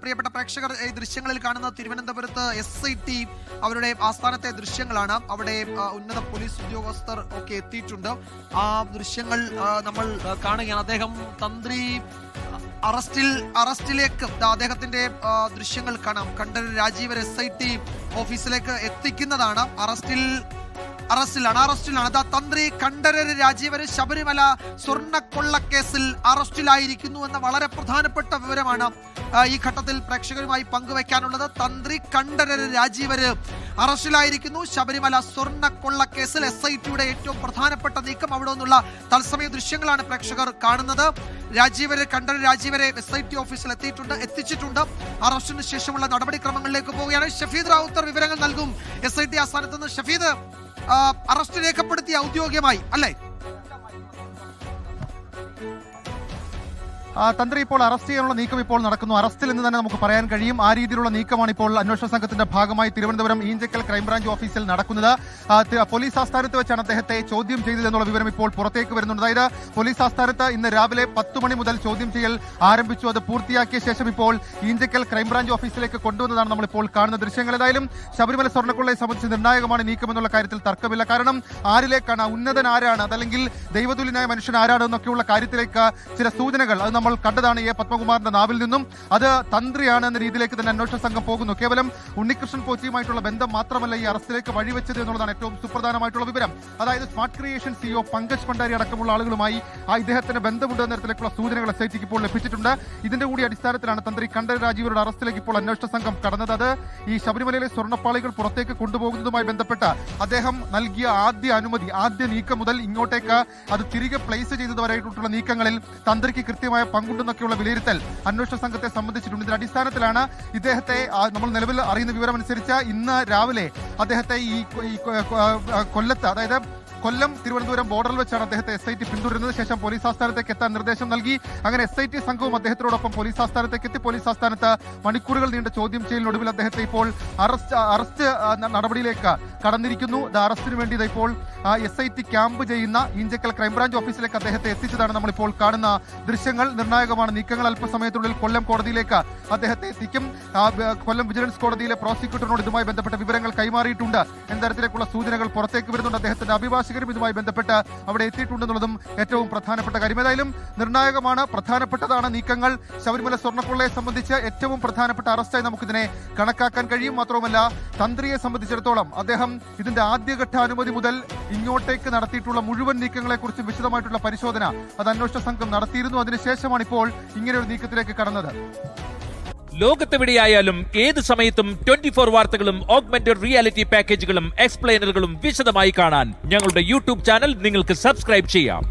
പ്രിയപ്പെട്ട പ്രേക്ഷകർ ഈ ദൃശ്യങ്ങളിൽ കാണുന്ന തിരുവനന്തപുരത്ത് എസ് ഐ ടി അവരുടെ ആസ്ഥാനത്തെ ദൃശ്യങ്ങളാണ്. അവിടെ ഉന്നത പോലീസ് ഉദ്യോഗസ്ഥർ ഒക്കെ എത്തിയിട്ടുണ്ട്. ആ ദൃശ്യങ്ങൾ നമ്മൾ കാണുകയാണ്. അദ്ദേഹം തന്ത്രി അറസ്റ്റിൽ അറസ്റ്റിലേക്ക് അദ്ദേഹത്തിന്റെ ദൃശ്യങ്ങൾ കാണാം. Kandan Rajeevar S I T ഓഫീസിലേക്ക് എത്തിക്കുന്നതാണ്. അറസ്റ്റിൽ അറസ്റ്റിലാണ്. അറസ്റ്റിലാണ്. അതാ തന്ത്രി കണ്ഠരര് രാജീവര് ശബരിമല സ്വർണക്കൊള്ളക്കേസിൽ അറസ്റ്റിലായിരിക്കുന്നു എന്ന വളരെ പ്രധാനപ്പെട്ട വിവരമാണ് ഈ ഘട്ടത്തിൽ പ്രേക്ഷകരുമായി പങ്കുവെക്കാനുള്ളത്. തന്ത്രി കണ്ഠരര് രാജീവര് അറസ്റ്റിലായിരിക്കുന്നു. ശബരിമല സ്വർണക്കൊള്ളക്കേസിൽ എസ് ഐ ടിയുടെ ഏറ്റവും പ്രധാനപ്പെട്ട നീക്കം അവിടെ നിന്നുള്ള തത്സമയ ദൃശ്യങ്ങളാണ് പ്രേക്ഷകർ കാണുന്നത്. രാജീവരെ കണ്ഠര രാജീവരെ എസ് ഐ ടി ഓഫീസിൽ എത്തിയിട്ടുണ്ട് എത്തിച്ചിട്ടുണ്ട്. അറസ്റ്റിന് ശേഷമുള്ള നടപടിക്രമങ്ങളിലേക്ക് പോവുകയാണ്. ഷഫീദ് റാവുത്തർ വിവരങ്ങൾ നൽകും. എസ് ഐ ടി ആസ്ഥാനത്ത് നിന്ന്. ഷഫീദ് അറസ്റ്റ് രേഖപ്പെടുത്തിയ ഔദ്യോഗികമായി അല്ലേ? തന്ത്രി ഇപ്പോൾ അറസ്റ്റ് ചെയ്യാനുള്ള നീക്കം ഇപ്പോൾ നടക്കുന്നു. അറസ്റ്റിൽ എന്ന് തന്നെ നമുക്ക് പറയാൻ കഴിയും. ആ രീതിയിലുള്ള നീക്കമാണ് ഇപ്പോൾ അന്വേഷണ സംഘത്തിന്റെ ഭാഗമായി തിരുവനന്തപുരം ഈഞ്ചക്കൽ ക്രൈംബ്രാഞ്ച് ഓഫീസിൽ നടക്കുന്നത്. പോലീസ് ആസ്ഥാനത്ത് വെച്ചാണ് അദ്ദേഹത്തെ ചോദ്യം ചെയ്തതെന്നുള്ള വിവരം ഇപ്പോൾ പുറത്തേക്ക് വരുന്നുണ്ട്. അതായത് പോലീസ് ആസ്ഥാനത്ത് ഇന്ന് രാവിലെ പത്ത് മണി മുതൽ ചോദ്യം ചെയ്യൽ ആരംഭിച്ചു. അത് പൂർത്തിയാക്കിയ ശേഷം ഇപ്പോൾ ഈഞ്ചക്കൽ ക്രൈംബ്രാഞ്ച് ഓഫീസിലേക്ക് കൊണ്ടുവന്നതാണ് നമ്മളിപ്പോൾ കാണുന്ന ദൃശ്യങ്ങൾ. ഏതായാലും ശബരിമല സ്വർണക്കൊള്ളയെ സംബന്ധിച്ച് നിർണായകമാണ് നീക്കം എന്നുള്ള കാര്യത്തിൽ തർക്കമില്ല. കാരണം ആരിലേക്കാണ്? ഉന്നതൻ ആരാണ്? അതല്ലെങ്കിൽ ദൈവതുല്യനായ മനുഷ്യൻ ആരാണ് എന്നൊക്കെയുള്ള കാര്യത്തിലേക്ക് ചില സൂചനകൾ. അത് നമ്മൾ കണ്ടതാണ് എ പത്മകുമാറിന്റെ നാവിൽ നിന്നും. അത് തന്ത്രിയാണ് എന്ന രീതിയിലേക്ക് തന്നെ അന്വേഷണ സംഘം പോകുന്നു. കേവലം ഉണ്ണികൃഷ്ണൻ പോച്ചിയുമായിട്ടുള്ള ബന്ധം മാത്രമല്ല ഈ അറസ്റ്റിലേക്ക് വഴിവെച്ചത് എന്നുള്ളതാണ് ഏറ്റവും സുപ്രധാനമായിട്ടുള്ള വിവരം. അതായത് smart creation CEO Pankaj Bhandari അടക്കമുള്ള ആളുകളുമായി ആ ഇദ്ദേഹത്തിന് ബന്ധമുണ്ടെന്ന തരത്തിലേക്കുള്ള സൂചനകൾ എസ് ഐ ഇപ്പോൾ ലഭിച്ചിട്ടുണ്ട്. ഇതിന്റെ കൂടി അടിസ്ഥാനത്തിലാണ് തന്ത്രി കണ്ഠര രാജീവരുടെ അറസ്റ്റിലേക്ക് ഇപ്പോൾ അന്വേഷണ സംഘം കടന്നത്. അത് ഈ ശബരിമലയിലെ സ്വർണപ്പാളികൾ പുറത്തേക്ക് കൊണ്ടുപോകുന്നതുമായി ബന്ധപ്പെട്ട് അദ്ദേഹം നൽകിയ ആദ്യ അനുമതി ആദ്യ നീക്കം മുതൽ ഇങ്ങോട്ടേക്ക് അത് തിരികെ പ്ലേസ് ചെയ്തതുവരായിട്ടുള്ള നീക്കങ്ങളിൽ തന്ത്രിക്ക് കൃത്യമായ പങ്കുണ്ടെന്നൊക്കെയുള്ള വിലയിരുത്തൽ അന്വേഷണ സംഘത്തെ സംബന്ധിച്ചിട്ടുണ്ട് ഇതിന്റെ അടിസ്ഥാനത്തിലാണ് ഇദ്ദേഹത്തെ നമ്മൾ നിലവിൽ അറിയുന്ന വിവരം അനുസരിച്ച് ഇന്ന് രാവിലെ അദ്ദേഹത്തെ ഈ കൊല്ലത്ത് അതായത് കൊല്ലം തിരുവനന്തപുരം ബോർഡറിൽ വെച്ചാണ് അദ്ദേഹത്തെ എസ് ഐ ടി പിന്തുടരുന്നത്. ശേഷം പോലീസ് ആസ്ഥാനത്തേക്ക് എത്താൻ നിർദ്ദേശം നൽകി. അങ്ങനെ എസ് ഐ ടി സംഘവും അദ്ദേഹത്തിനോടൊപ്പം പോലീസ് ആസ്ഥാനത്തേക്ക് എത്തി. പോലീസ് ആസ്ഥാനത്ത് മണിക്കൂറുകൾ നീണ്ട ചോദ്യം ചെയ്യലിനൊടുവിൽ അദ്ദേഹത്തെ ഇപ്പോൾ അറസ്റ്റ് അറസ്റ്റ് നടപടിയിലേക്ക് കടന്നിരിക്കുന്നു. അറസ്റ്റിന് വേണ്ടി ഇപ്പോൾ എസ് ഐ ടി ക്യാമ്പ് ചെയ്യുന്ന ഇഞ്ചക്കൽ ക്രൈംബ്രാഞ്ച് ഓഫീസിലേക്ക് അദ്ദേഹത്തെ എത്തിച്ചതാണ് നമ്മളിപ്പോൾ കാണുന്ന ദൃശ്യങ്ങൾ. നിർണായകമാണ് നീക്കങ്ങൾ അല്പസമയത്തിനുള്ളിൽ കൊല്ലം കോടതിയിലേക്ക് അദ്ദേഹത്തെ എത്തിക്കും. കൊല്ലം വിജിലൻസ് കോടതിയിലെ പ്രോസിക്യൂട്ടറിനോട് ഇതുമായി ബന്ധപ്പെട്ട വിവരങ്ങൾ കൈമാറിയിട്ടുണ്ട്. എന്ന തരത്തിലേക്കുള്ള സൂചനകൾ പുറത്തേക്ക് വരുന്നുണ്ട്. അദ്ദേഹത്തിന്റെ അഭിഭാഷകരും ഇതുമായി ബന്ധപ്പെട്ട് അവിടെ എത്തിയിട്ടുണ്ടെന്നുള്ളതും ഏറ്റവും പ്രധാനപ്പെട്ട കാര്യം. ഏതായാലും നിർണായകമാണ് പ്രധാനപ്പെട്ടതാണ് നീക്കങ്ങൾ. ശബരിമല സ്വർണക്കൊള്ളയെ സംബന്ധിച്ച് ഏറ്റവും പ്രധാനപ്പെട്ട അറസ്റ്റായി നമുക്കിതിനെ കണക്കാക്കാൻ കഴിയും. മാത്രവുമല്ല തന്ത്രിയെ സംബന്ധിച്ചിടത്തോളം അദ്ദേഹം ഇതിന്റെ ആദ്യഘട്ട അനുമതി മുതൽ ഇങ്ങോട്ടേക്ക് നടത്തിയിട്ടുള്ള മുഴുവൻ നീക്കങ്ങളെക്കുറിച്ചും വിശദമായിട്ടുള്ള പരിശോധന അത് അന്വേഷണ സംഘം നടത്തിയിരുന്നു. അതിനുശേഷമാണ് ഇപ്പോൾ ഇങ്ങനെ ഒരു നീക്കത്തിലേക്ക് കടന്നത്. ലോകത്തെവിടെയായാലും ഏത് സമയത്തും ട്വന്റി ഫോർ വാർത്തകളും ഓഗ്മെന്റഡ് റിയാലിറ്റി പാക്കേജുകളും എക്സ്പ്ലെയിനറുകളും വിശദമായി കാണാൻ ഞങ്ങളുടെ യൂട്യൂബ് ചാനൽ നിങ്ങൾക്ക് സബ്സ്ക്രൈബ് ചെയ്യാം.